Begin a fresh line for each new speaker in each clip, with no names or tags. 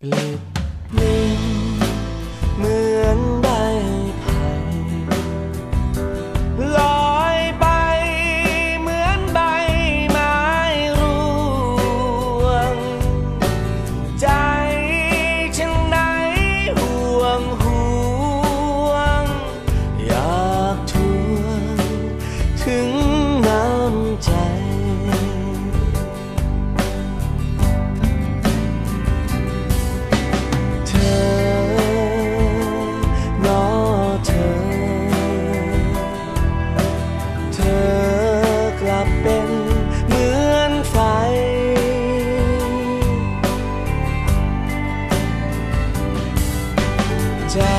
believe die.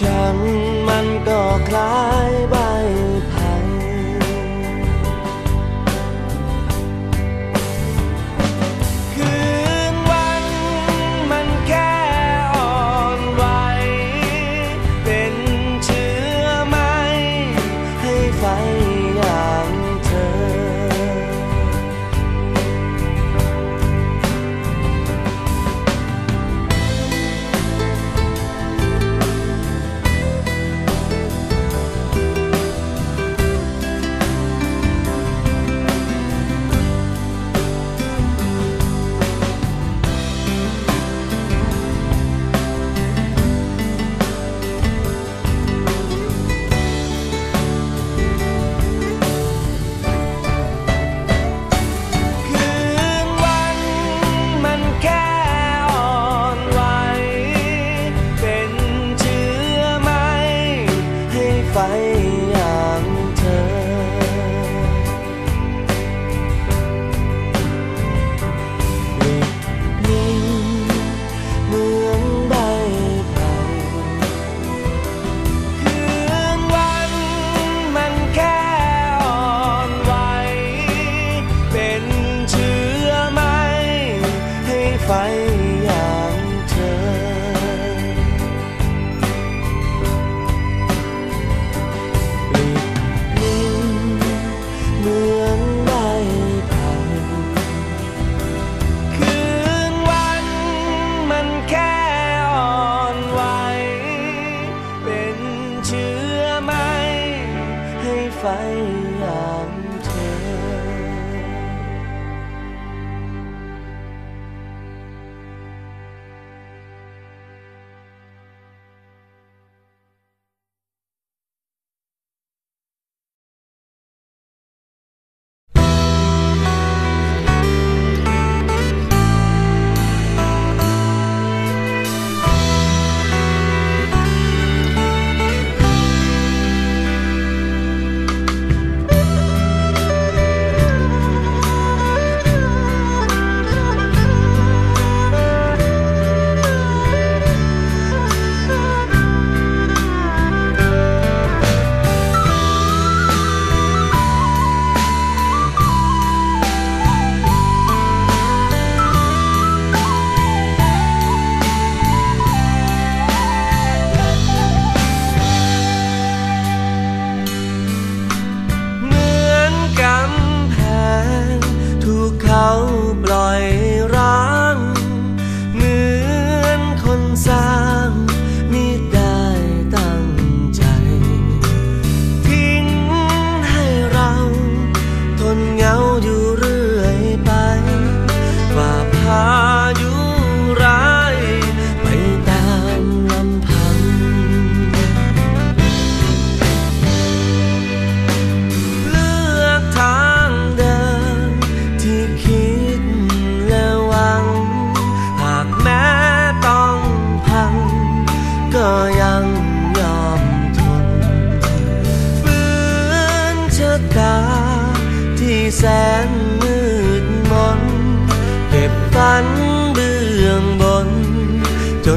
ฉันมันก็คล้ายใบ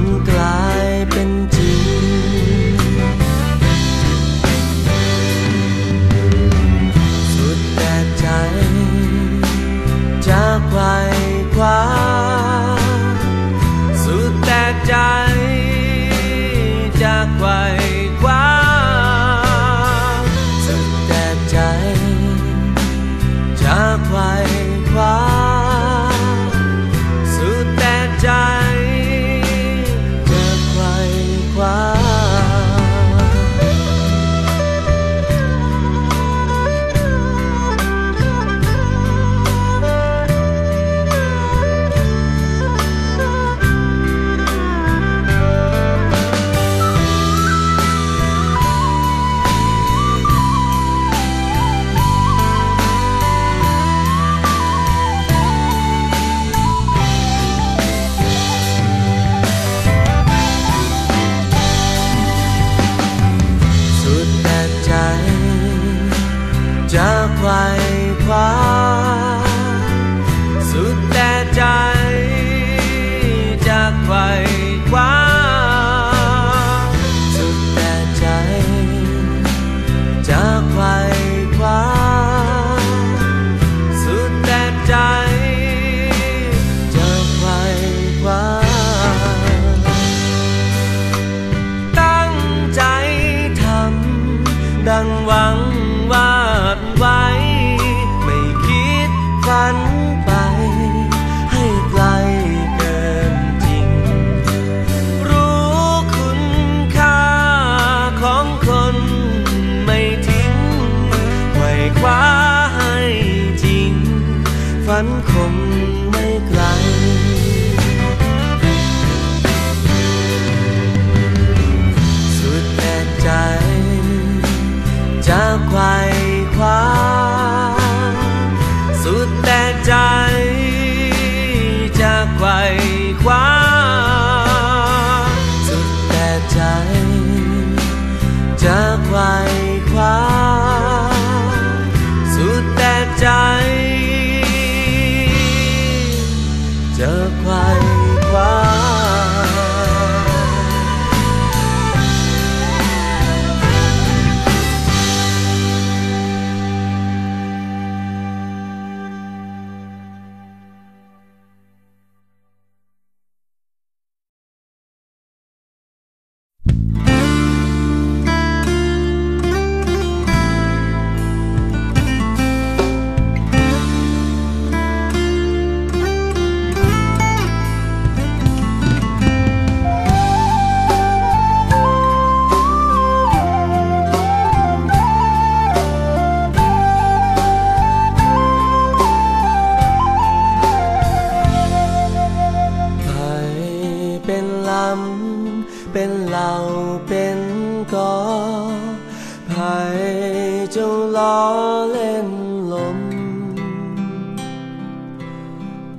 I'm. ันคงไม่ไกลสุดแต่ใจ จะไขว่คว้าสุดแต่ใจ จะไขว่คว้าสุดแต่ใจ จะไขว่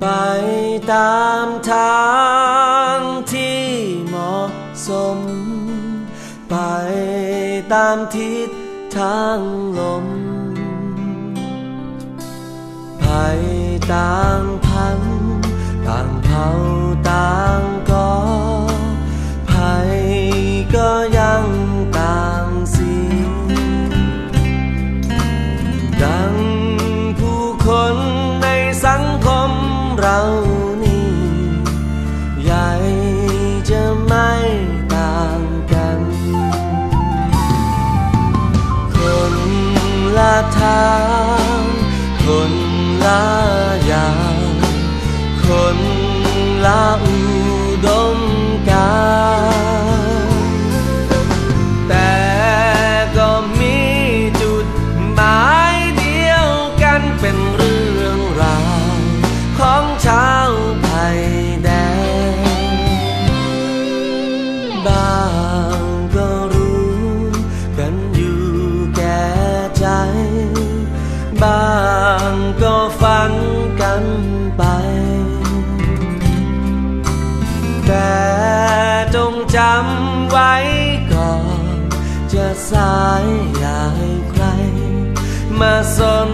ไปตามทางที่เหมาะสม ไปตามทิศทางลมไปตาม ถา สายอย่าให้ใคร มาสน